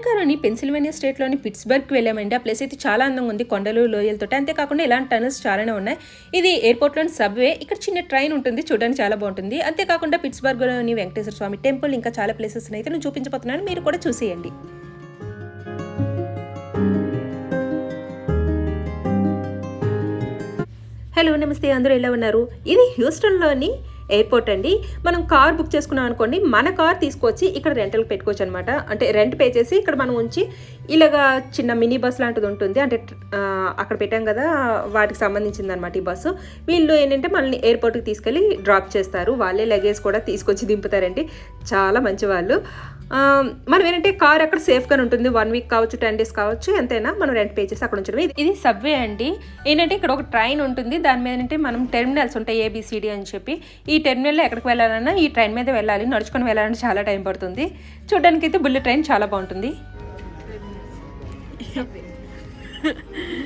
అమెరికాలోని పెన్సిల్వేనియా స్టేట్లోని పిట్స్బర్గ్కి వెళ్ళామండి. ఆ ప్లేస్ అయితే చాలా అందంగా ఉంది. కొండలు లోయలతో. అంతేకాకుండా ఇలాంటి టనల్స్ చాలానే ఉన్నాయి. ఇది ఎయిర్పోర్ట్లోని సబ్వే. ఇక్కడ చిన్న ట్రైన్ ఉంటుంది. చూడడానికి చాలా బాగుంటుంది. అంతేకాకుండా పిట్స్బర్గ్లోని వెంకటేశ్వర స్వామి టెంపుల్ ఇంకా చాలా ప్లేసెస్ అయితే నేను చూపించబోతున్నాను. మీరు కూడా చూసేయండి. హలో నమస్తే. అందరూ ఎలా ఉన్నారు? ఇది హ్యూస్టన్లోని ఎయిర్పోర్ట్ అండి. మనం కార్ బుక్ చేసుకున్నాం అనుకోండి మన కార్ తీసుకొచ్చి ఇక్కడ రెంటల్కి పెట్టుకోవచ్చు అనమాట అంటే రెంట్ పే చేసి ఇక్కడ మనం ఉంచి ఇలాగా చిన్న మినీ బస్ లాంటిది ఉంటుంది. అంటే అక్కడ పెట్టాం కదా వాటికి సంబంధించింది అనమాట ఈ బస్సు. వీళ్ళు ఏంటంటే మనల్ని ఎయిర్పోర్ట్కి తీసుకెళ్ళి డ్రాప్ చేస్తారు. వాళ్ళే లగేజ్ కూడా తీసుకొచ్చి దింపుతారండి. చాలా మంచి వాళ్ళు మనం ఏంటంటే కార్ అక్కడ సేఫ్గానే ఉంటుంది. వన్ వీక్ కావచ్చు టెన్ డేస్ కావచ్చు ఎంతైనా మనం రెంట్ పే చేసి అక్కడ ఉంచడం ఇది- ఇది సబ్వే అండి. ఏంటంటే ఇక్కడ ఒక ట్రైన్ ఉంటుంది. దాని మీద ఏంటంటే మనం టెర్మినల్స్ ఉంటాయి ఏబిసిడి అని చెప్పి. ఈ టెర్మినల్లో ఎక్కడికి వెళ్ళాలన్నా ఈ ట్రైన్ మీద వెళ్ళాలి. నడుచుకొని వెళ్ళాలంటే చాలా టైం పడుతుంది. చూడడానికి అయితే బుల్లెట్ ట్రైన్ చాలా బాగుంటుంది.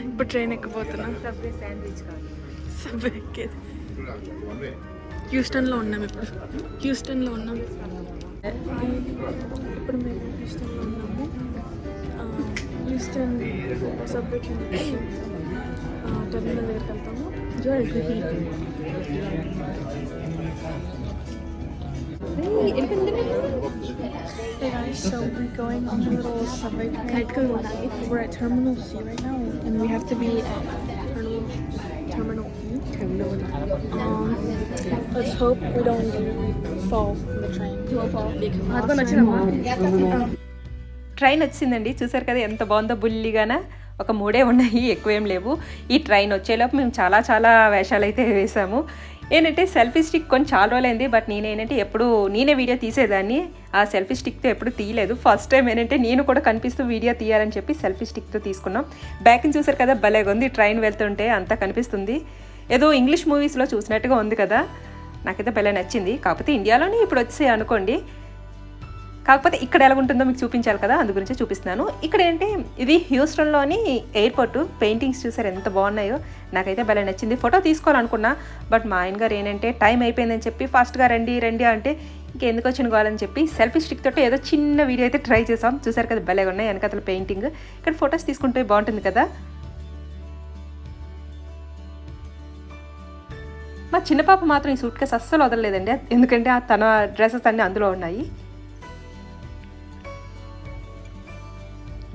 ఇప్పుడు ట్రైన్ ఎక్కిపోతున్నా సబ్వే ఎక్కేది హ్యూస్టన్లో ఉన్నాం ఇప్పుడు హ్యూస్టన్లో ఉన్నాం ఇప్పుడు మేము హ్యూస్టన్లో ఉన్నాము ఆ, హ్యూస్టన్ సబ్వేకి టెర్మినల్ దగ్గరికి వెళ్తాము ట్రైన్ వచ్చిందండి. చూసారు కదా ఎంత బాగుందో బుల్లిగానా. ఒక మూడే ఉన్నాయి ఎక్కువేం లేవు. ఈ ట్రైన్ వచ్చేలోపు మేము చాలా చాలా వేషాలు అయితే వేసాము. ఏంటంటే సెల్ఫీ స్టిక్ కొన్ని చాలా రోజులైంది బట్ నేనేంటంటే ఎప్పుడు నేనే వీడియో తీసేదాన్ని. ఆ సెల్ఫీ స్టిక్తో ఎప్పుడు తీయలేదు. ఫస్ట్ టైం ఏంటంటే నేను కూడా కనిపిస్తూ వీడియో తీయాలని చెప్పి సెల్ఫీ స్టిక్తో తీసుకున్నాం. బ్యాక్ చూసారు కదా భలేగా ఉంది. ట్రైన్ వెళ్తుంటే అంతా కనిపిస్తుంది. ఏదో ఇంగ్లీష్ మూవీస్లో చూసినట్టుగా ఉంది కదా. నాకైతే భలే నచ్చింది. కాకపోతే ఇండియాలోనే ఇప్పుడు వచ్చాయి అనుకోండి. కాకపోతే ఇక్కడ ఎలా ఉంటుందో మీకు చూపించాలి కదా అందు గురించి చూపిస్తున్నాను. ఇక్కడ ఏంటి ఇది హ్యూస్టన్లోని ఎయిర్పోర్ట్. పెయింటింగ్స్ చూసారు ఎంత బాగున్నాయో. నాకైతే భలే నచ్చింది. ఫోటో తీసుకోవాలనుకున్నా బట్ మా ఆయన గారు ఏంటంటే టైం అయిపోయిందని చెప్పి ఫాస్ట్గా రండి రండి అంటే ఇంకెందుకు వచ్చిన కావాలని చెప్పి సెల్ఫీ స్టిక్ తోటి ఏదో చిన్న వీడియో అయితే ట్రై చేసాం చూసారు కదా భలే ఉన్నాయి వెనకతల పెయింటింగ్. ఇక్కడ ఫొటోస్ తీసుకుంటే బాగుంటుంది కదా. మా చిన్న పాప మాత్రం ఈ సూట్ కేసు అస్సలు వదలలేదండి. ఎందుకంటే ఆ తన డ్రెస్సెస్ అన్నీ అందులో ఉన్నాయి.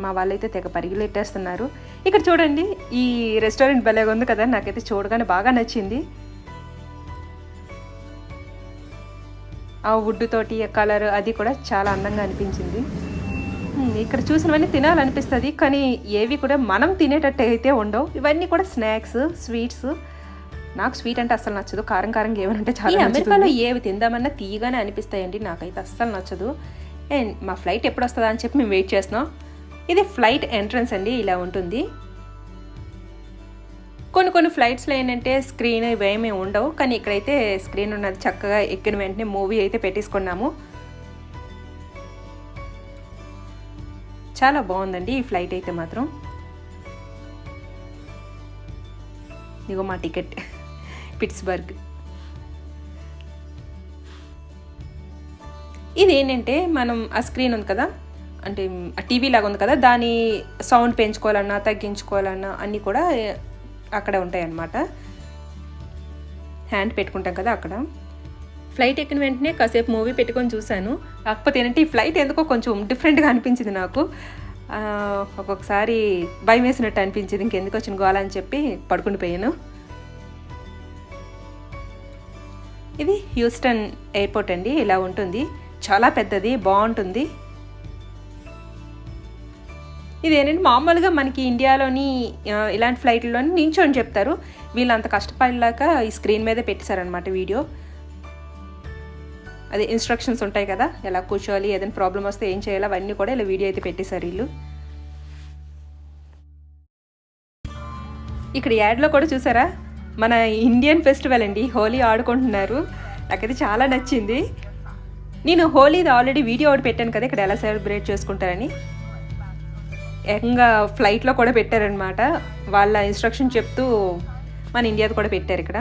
మా వాళ్ళైతే తెగ పరిగెలెట్టేస్తున్నారు. ఇక్కడ చూడండి ఈ రెస్టారెంట్ భలేగా ఉంది కదా నాకైతే చూడగానే బాగా నచ్చింది. ఆ వుడ్ తోటి కలర్ అది కూడా చాలా అందంగా అనిపించింది. ఇక్కడ చూసినవన్నీ తినాలనిపిస్తుంది కానీ ఏవి కూడా మనం తినేటట్టు అయితే ఉండవు. ఇవన్నీ కూడా స్నాక్స్ స్వీట్స్. నాకు స్వీట్ అంటే అస్సలు నచ్చదు. కారం కారంగా ఏమనంటే చాలా అమెరికాలో ఏవి తిందామన్నా తీయగానే అనిపిస్తాయండి నాకైతే అస్సలు నచ్చదు. అండ్ మా ఫ్లైట్ ఎప్పుడు వస్తుందా అని చెప్పి మేము వెయిట్ చేస్తున్నాం. ఇది ఫ్లైట్ ఎంట్రన్స్ అండి ఇలా ఉంటుంది. కొన్ని కొన్ని ఫ్లైట్స్లో ఏంటంటే స్క్రీన్ ఇవేమీ ఉండవు కానీ ఇక్కడైతే స్క్రీన్ ఉన్నది చక్కగా ఎక్కిన వెంటనే మూవీ అయితే పెట్టేసుకున్నాము. చాలా బాగుందండి ఈ ఫ్లైట్ అయితే మాత్రం. ఇగో మా టికెట్ పిట్స్బర్గ్. ఇది ఏంటంటే మనం ఆ స్క్రీన్ ఉంది కదా అంటే ఆ టీవీ లాగా ఉంది కదా దాని సౌండ్ పెంచుకోవాలన్నా తగ్గించుకోవాలన్నా అన్నీ కూడా అక్కడ ఉంటాయన్నమాట. హ్యాండ్ పెట్టుకుంటాం కదా అక్కడ. ఫ్లైట్ ఎక్కిన వెంటనే కాసేపు మూవీ పెట్టుకొని చూశాను. కాకపోతే ఏంటంటే ఈ ఫ్లైట్ ఎందుకో కొంచెం డిఫరెంట్గా అనిపించింది నాకు. ఒక్కొక్కసారి భయం వేసినట్టు అనిపించింది. ఇంకెందుకు వచ్చిన గోల అని చెప్పి పడుకుని పోయాను. ఇది హ్యూస్టన్ ఎయిర్పోర్ట్ అండి. ఇలా ఉంటుంది. చాలా పెద్దది బాగుంటుంది. ఇది ఏంటంటే మామూలుగా మనకి ఇండియాలోని ఇలాంటి ఫ్లైట్లలోని నించొని చెప్తారు. వీళ్ళు అంత కష్టపడలేక ఈ స్క్రీన్ మీదే పెట్టేశారనమాట వీడియో. అదే ఇన్స్ట్రక్షన్స్ ఉంటాయి కదా ఎలా కూర్చోవాలి ఏదైనా ప్రాబ్లం వస్తే ఏం చేయాలి అవన్నీ కూడా ఇలా వీడియో అయితే పెట్టేశారు వీళ్ళు. ఇక్కడ యాడ్లో కూడా చూసారా? మన ఇండియన్ ఫెస్టివల్ అండి హోలీ ఆడుకుంటున్నారు. నాకైతే చాలా నచ్చింది. నేను హోలీది ఆల్రెడీ వీడియో ఒకటి పెట్టాను కదా ఇక్కడ ఎలా సెలబ్రేట్ చేసుకుంటారని. ఏకంగా ఫ్లైట్లో కూడా పెట్టారనమాట వాళ్ళ ఇన్స్ట్రక్షన్ చెప్తూ మన ఇండియాది కూడా పెట్టారు ఇక్కడ.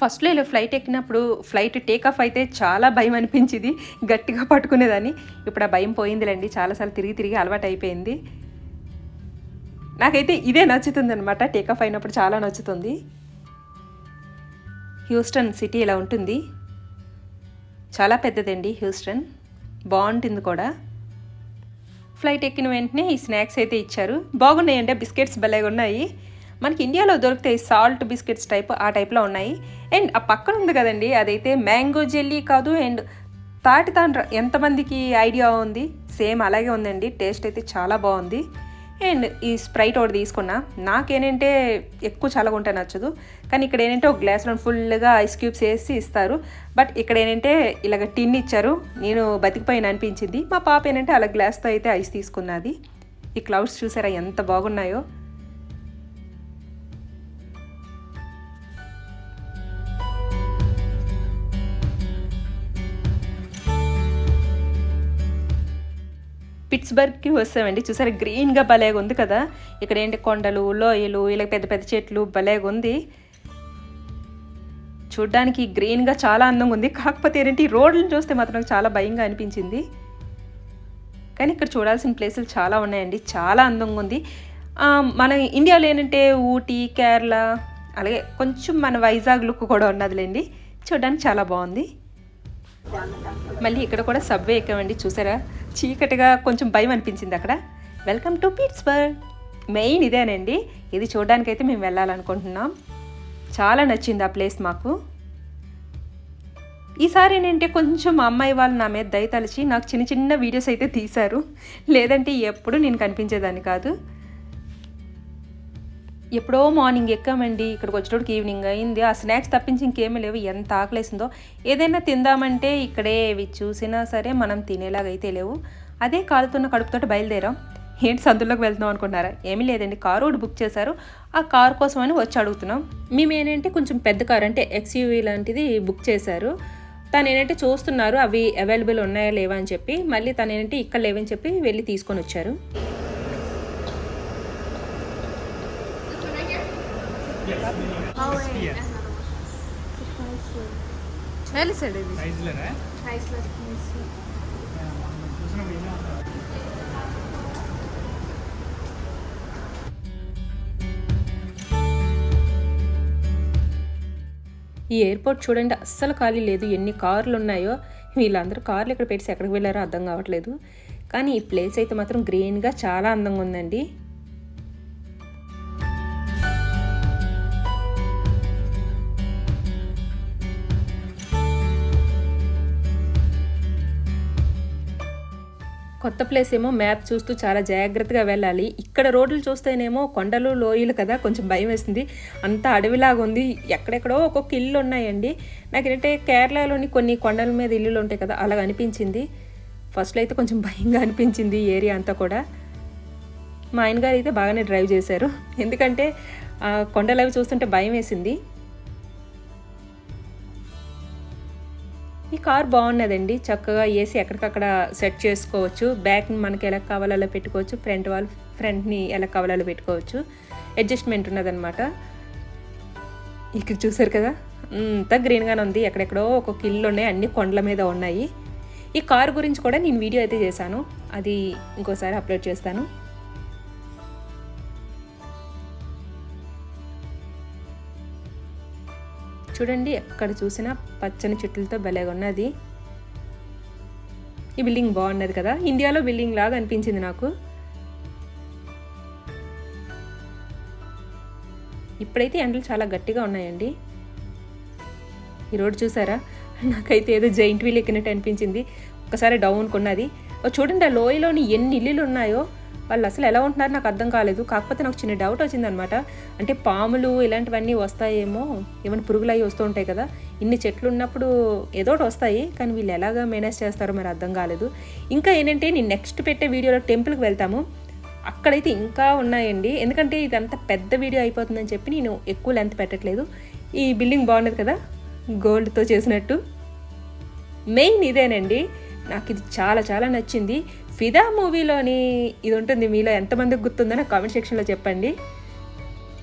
ఫస్ట్లో ఇలా ఫ్లైట్ ఎక్కినప్పుడు ఫ్లైట్ టేక్ ఆఫ్ అయితే చాలా భయం అనిపించింది. గట్టిగా పట్టుకునేదాన్ని. ఇప్పుడు ఆ భయం పోయిందిలేండి. చాలాసార్లు తిరిగి తిరిగి అలవాటు అయిపోయింది. నాకైతే ఇదే నచ్చుతుంది అనమాట టేకాఫ్ అయినప్పుడు చాలా నచ్చుతుంది. హ్యూస్టన్ సిటీ ఇలా ఉంటుంది. చాలా పెద్దదండి హ్యూస్టన్ బాగుంటుంది కూడా. ఫ్లైట్ ఎక్కిన వెంటనే ఈ స్నాక్స్ అయితే ఇచ్చారు. బాగున్నాయండి బిస్కెట్స్ భలేగా ఉన్నాయి. మనకి ఇండియాలో దొరుకుతాయి సాల్ట్ బిస్కెట్స్ టైప్ ఆ టైప్లో ఉన్నాయి. అండ్ ఆ పక్కన ఉంది కదండి అదైతే మ్యాంగో జెల్లీ కాదు అండ్ తాటి తాండ్ర. ఎంతమందికి ఐడియా ఉంది? సేమ్ అలాగే ఉందండి టేస్ట్ అయితే చాలా బాగుంది. అండ్ ఈ స్ప్రైట్ ఒకటి తీసుకున్నా. నాకేంటంటే ఎక్కువ చల్లగుంటే నచ్చదు. కానీ ఇక్కడ ఏంటంటే ఒక గ్లాస్లో ఫుల్గా ఐస్ క్యూబ్స్ వేసి ఇస్తారు. బట్ ఇక్కడ ఏంటంటే ఇలాగ టిన్ ఇచ్చారు. నేను బతికిపోయిన అనిపించింది. మా పాప ఏంటంటే అలా గ్లాస్తో అయితే ఐస్ తీసుకున్నది. ఈ క్లౌడ్స్ చూసారా ఎంత బాగున్నాయో. పిట్స్బర్గ్కి వస్తామండి. చూసారా గ్రీన్గా భలేగా ఉంది కదా. ఇక్కడ ఏంటి కొండలు లోయలు ఇలా పెద్ద పెద్ద చెట్లు భలేగా ఉంది చూడ్డానికి గ్రీన్గా చాలా అందంగా ఉంది కాకపోతే ఏంటి ఈ రోడ్లను చూస్తే మాత్రం నాకు చాలా భయంగా అనిపించింది. కానీ ఇక్కడ చూడాల్సిన ప్లేసులు చాలా ఉన్నాయండి. చాలా అందంగా ఉంది మన ఇండియాలో ఏంటంటే ఊటీ కేరళ అలాగే కొంచెం మన వైజాగ్ లుక్ కూడా ఉన్నదిలేండి. చూడడానికి చాలా బాగుంది. మళ్ళీ ఇక్కడ కూడా సబ్వే ఎక్కామండి చూసారా? చీకటిగా కొంచెం భయం అనిపించింది అక్కడ. వెల్కమ్ టు పిట్స్బర్గ్ మెయిన్ ఇదేనండి. ఇది చూడడానికైతే మేము వెళ్ళాలనుకుంటున్నాం. చాలా నచ్చింది ఆ ప్లేస్ మాకు. ఈసారి ఏంటంటే కొంచెం మా అమ్మాయి వాళ్ళు నా మీద దయతలిచి నాకు చిన్న చిన్న వీడియోస్ అయితే తీశారు. లేదంటే ఎప్పుడు నేను కనిపించేదాన్ని కాదు. ఎప్పుడో మార్నింగ్ ఎక్కామండి ఇక్కడికి వచ్చేటోడికి ఈవినింగ్ అయింది. ఆ స్నాక్స్ తప్పించి ఇంకేమీ లేవు. ఎంత ఆకలేసిందో. ఏదైనా తిందామంటే ఇక్కడే ఇవి చూసినా సరే మనం తినేలాగైతే లేవు. అదే కాలుతున్న కడుపుతోటి బయలుదేరాం. ఏంటి సందులోకి వెళ్తున్నాం అనుకున్నారా? ఏమీ లేదండి. కారు ఒకటి బుక్ చేశారు. ఆ కారు కోసం అని వచ్చి అడుగుతున్నాం. మేము ఏంటంటే కొంచెం పెద్ద కారు అంటే ఎక్స్యూవీ లాంటిది బుక్ చేశారు. తను ఏంటంటే చూస్తున్నారు అవి అవైలబుల్ ఉన్నాయా లేవా అని చెప్పి. మళ్ళీ తను ఏంటంటే ఇక్కడ లేవని చెప్పి వెళ్ళి తీసుకొని వచ్చారు. ఇది ఏమో ఈ ఎయిర్పోర్ట్ చూడండి అస్సలు ఖాళీ లేదు. ఎన్ని కార్లు ఉన్నాయో వీళ్ళందరూ కార్లు ఇక్కడ పెట్టి ఎక్కడికి వెళ్ళారో అర్థం కావట్లేదు. కానీ ఈ ప్లేస్ అయితే మాత్రం గ్రీన్గా చాలా అందంగా ఉందండి. కొత్త ప్లేస్ ఏమో మ్యాప్ చూస్తూ చాలా జాగ్రత్తగా వెళ్ళాలి. ఇక్కడ రోడ్లు చూస్తేనేమో కొండలు లోయలు కదా కొంచెం భయం వేసింది. అంత అడవిలాగా ఉంది. ఎక్కడెక్కడో ఒక్కొక్క ఇల్లు ఉన్నాయండి. నాకు ఏంటంటే కేరళలోని కొన్ని కొండల మీద ఇల్లులు ఉంటాయి కదా అలాగ అనిపించింది. ఫస్ట్లో అయితే కొంచెం భయంగా అనిపించింది ఏరియా అంతా కూడా. మా ఆయన గారు అయితే బాగానే డ్రైవ్ చేశారు. ఎందుకంటే కొండలవి కొండలు చూస్తుంటే భయం వేసింది. ఈ కార్ బాగున్నదండి. చక్కగా ఏసీ ఎక్కడికక్కడ సెట్ చేసుకోవచ్చు. బ్యాక్ని మనకి ఎలా కావాలో అలా పెట్టుకోవచ్చు. ఫ్రంట్ వాల్ ఫ్రంట్ని ఎలా కావాలో అలా పెట్టుకోవచ్చు. అడ్జస్ట్మెంట్ ఉన్నదనమాట ఇక్కడ చూసారు కదా? అంతా గ్రీన్గానే ఉంది. ఎక్కడెక్కడో ఒక్కొక్క ఇల్లు ఉన్నాయి. అన్ని కొండల మీద ఉన్నాయి. ఈ కార్ గురించి కూడా నేను వీడియో అయితే చేశాను. అది ఇంకోసారి అప్లోడ్ చేస్తాను. చూడండి ఎక్కడ చూసినా పచ్చని చెట్లతో భలేగా ఉన్నది. ఈ బిల్డింగ్ బాగున్నది కదా? ఇండియాలో బిల్డింగ్ లాగా అనిపించింది నాకు. ఇప్పుడైతే ఎండలు చాలా గట్టిగా ఉన్నాయండి. ఈ రోడ్ చూసారా? నాకైతే ఏదో జైంట్ వీల్ ఎక్కినట్టు అనిపించింది. ఒకసారి డౌన్ కొన్నది. చూడండి ఆ లోయలోని ఎన్ని ఇల్లులు ఉన్నాయో. వాళ్ళు అసలు ఎలా ఉంటున్నారు నాకు అర్థం కాలేదు. కాకపోతే నాకు చిన్న డౌట్ వచ్చిందనమాట అంటే పాములు ఇలాంటివన్నీ వస్తాయేమో ఏమైనా పురుగులు అవి వస్తూ ఉంటాయి కదా ఇన్ని చెట్లు ఉన్నప్పుడు ఏదో ఒకటి వస్తాయి కానీ వీళ్ళు ఎలాగా మేనేజ్ చేస్తారో మరి అర్థం కాలేదు. ఇంకా ఏంటంటే నేను నెక్స్ట్ పెట్టే వీడియోలో టెంపుల్కి వెళ్తాము. అక్కడైతే ఇంకా ఉన్నాయండి. ఎందుకంటే ఇదంతా పెద్ద వీడియో అయిపోతుందని చెప్పి నేను ఎక్కువ లెంత్ పెట్టట్లేదు. ఈ బిల్డింగ్ బాగున్నది కదా గోల్డ్తో చేసినట్టు. మెయిన్ ఇదేనండి. నాకు ఇది చాలా చాలా నచ్చింది. ఫిదా మూవీలోని ఇది ఉంటుంది మీలో ఎంతమందికి గుర్తుందో నాకు కామెంట్ సెక్షన్లో చెప్పండి.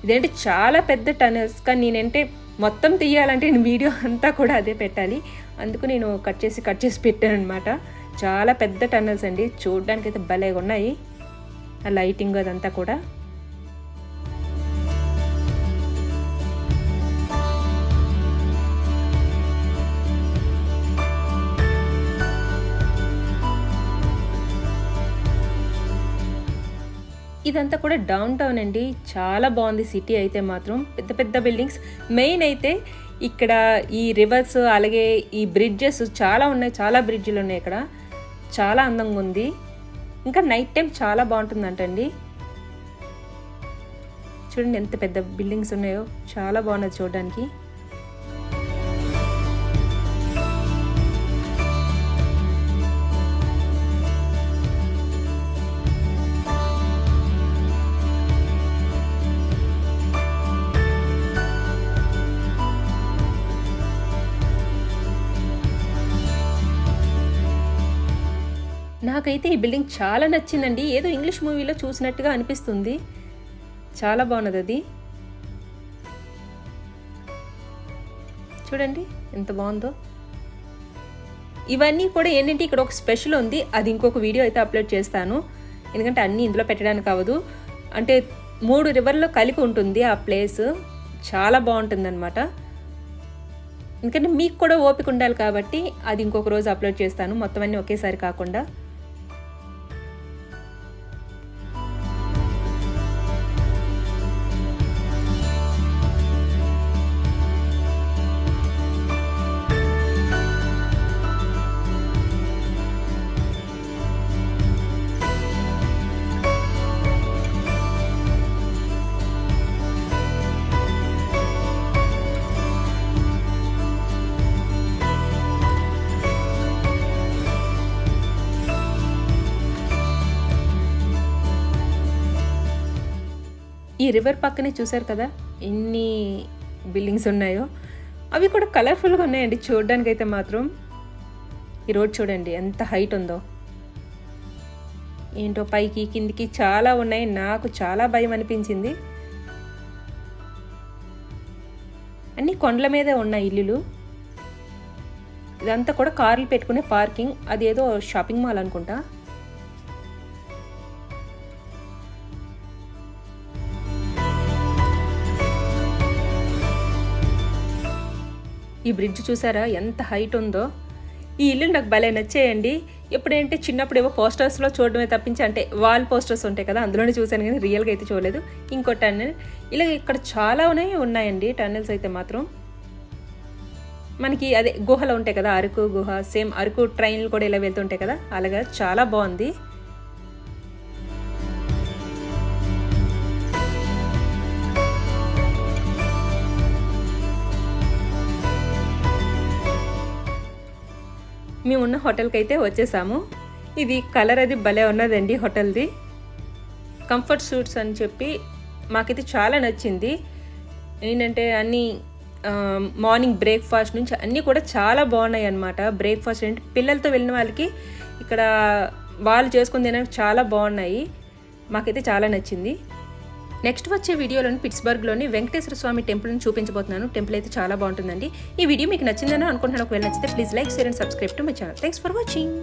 ఇదేంటి చాలా పెద్ద టనల్స్ కానీ నేనంటే మొత్తం తీయాలంటే నేను వీడియో అంతా కూడా అదే పెట్టాలి. అందుకు నేను కట్ చేసి కట్ చేసి పెట్టాను అనమాట చాలా పెద్ద టనల్స్ అండి. చూడడానికి అయితే భలేగా ఉన్నాయి ఆ లైటింగ్ అదంతా కూడా. ఇదంతా కూడా డౌన్ టౌన్ అండి. చాలా బాగుంది సిటీ అయితే మాత్రం. పెద్ద పెద్ద బిల్డింగ్స్ మెయిన్ అయితే ఇక్కడ ఈ రివర్స్ అలాగే ఈ బ్రిడ్జెస్ చాలా ఉన్నాయి. చాలా బ్రిడ్జ్లు ఉన్నాయి ఇక్కడ. చాలా అందంగా ఉంది. ఇంకా నైట్ టైం చాలా బాగుంటుందంటండి. చూడండి ఎంత పెద్ద బిల్డింగ్స్ ఉన్నాయో. చాలా బాగున్నది చూడడానికి. నాకైతే ఈ బిల్డింగ్ చాలా నచ్చిందండి. ఏదో ఇంగ్లీష్ మూవీలో చూసినట్టుగా అనిపిస్తుంది. చాలా బాగున్నది అది. చూడండి ఎంత బాగుందో. ఇవన్నీ కూడా ఏంటంటే ఇక్కడ ఒక స్పెషల్ ఉంది. అది ఇంకొక వీడియో అయితే అప్లోడ్ చేస్తాను. ఎందుకంటే అన్నీ ఇందులో పెట్టడానికి అవ్వదు. అంటే మూడు రివర్లో కలిపి ఉంటుంది ఆ ప్లేస్. చాలా బాగుంటుంది అనమాట ఎందుకంటే మీకు కూడా ఓపిక ఉండాలి కాబట్టి అది ఇంకొక రోజు అప్లోడ్ చేస్తాను. మొత్తం అన్నీ ఒకేసారి కాకుండా. ఈ రివర్ పక్కనే చూసారు కదా? ఎన్ని బిల్డింగ్స్ ఉన్నాయో? అవి కూడా కలర్ఫుల్గా ఉన్నాయండి. చూడడానికి అయితే మాత్రం. ఈ రోడ్ చూడండి ఎంత హైట్ ఉందో. ఏంటో పైకి కిందికి చాలా ఉన్నాయి. నాకు చాలా భయం అనిపించింది. అన్ని కొండల మీదే ఉన్నాయి ఇల్లులు. ఇదంతా కూడా కార్లు పెట్టుకునే పార్కింగ్. అది ఏదో షాపింగ్ మాల్ అనుకుంటా. ఈ బ్రిడ్జ్ చూసారా? ఎంత హైట్ ఉందో. ఈ ఇల్లు నాకు భలే నచ్చేయండి. ఎప్పుడేంటే చిన్నప్పుడు ఏవో పోస్టర్స్లో చూడడమే తప్పించి అంటే వాల్ పోస్టర్స్ ఉంటాయి కదా అందులోనే చూశాను కానీ రియల్గా అయితే చూడలేదు. ఇంకో టన్నెల్. ఇలా ఇక్కడ చాలా ఉన్నాయి ఉన్నాయండి టన్నెల్స్ అయితే మాత్రం. మనకి అదే గుహలు ఉంటాయి కదా అరకు గుహ సేమ్ అరకు ట్రైన్లు కూడా ఇలా వెళ్తుంటాయి కదా అలాగా చాలా బాగుంది. మేము ఉన్న హోటల్కి అయితే వచ్చేసాము. ఇది కలర్ అది భలే ఉన్నదండి హోటల్ది. కంఫర్ట్ సూట్స్ అని చెప్పి మాకైతే చాలా నచ్చింది. ఏంటంటే అన్నీ మార్నింగ్ బ్రేక్ఫాస్ట్ నుంచి అన్నీ కూడా చాలా బాగున్నాయి అన్నమాట బ్రేక్ఫాస్ట్ ఏంటి పిల్లలతో వెళ్ళిన వాళ్ళకి ఇక్కడ వాళ్ళు చేసుకుని తినడానికి చాలా బాగున్నాయి. మాకైతే చాలా నచ్చింది. నెక్స్ట్ వచ్చే వీడియోలోని పిట్స్బర్గ్లోని వెంకటేశ్వర స్వామి టెంపుల్ని చూపించబోతున్నాను. టెంపుల్ అయితే చాలా బాగుంటుందండి. ఈ వీడియో మీకు నచ్చిందని అనుకుంటున్నాను ఒకవేళ నచ్చితే please like share and subscribe to my channel. Thanks for watching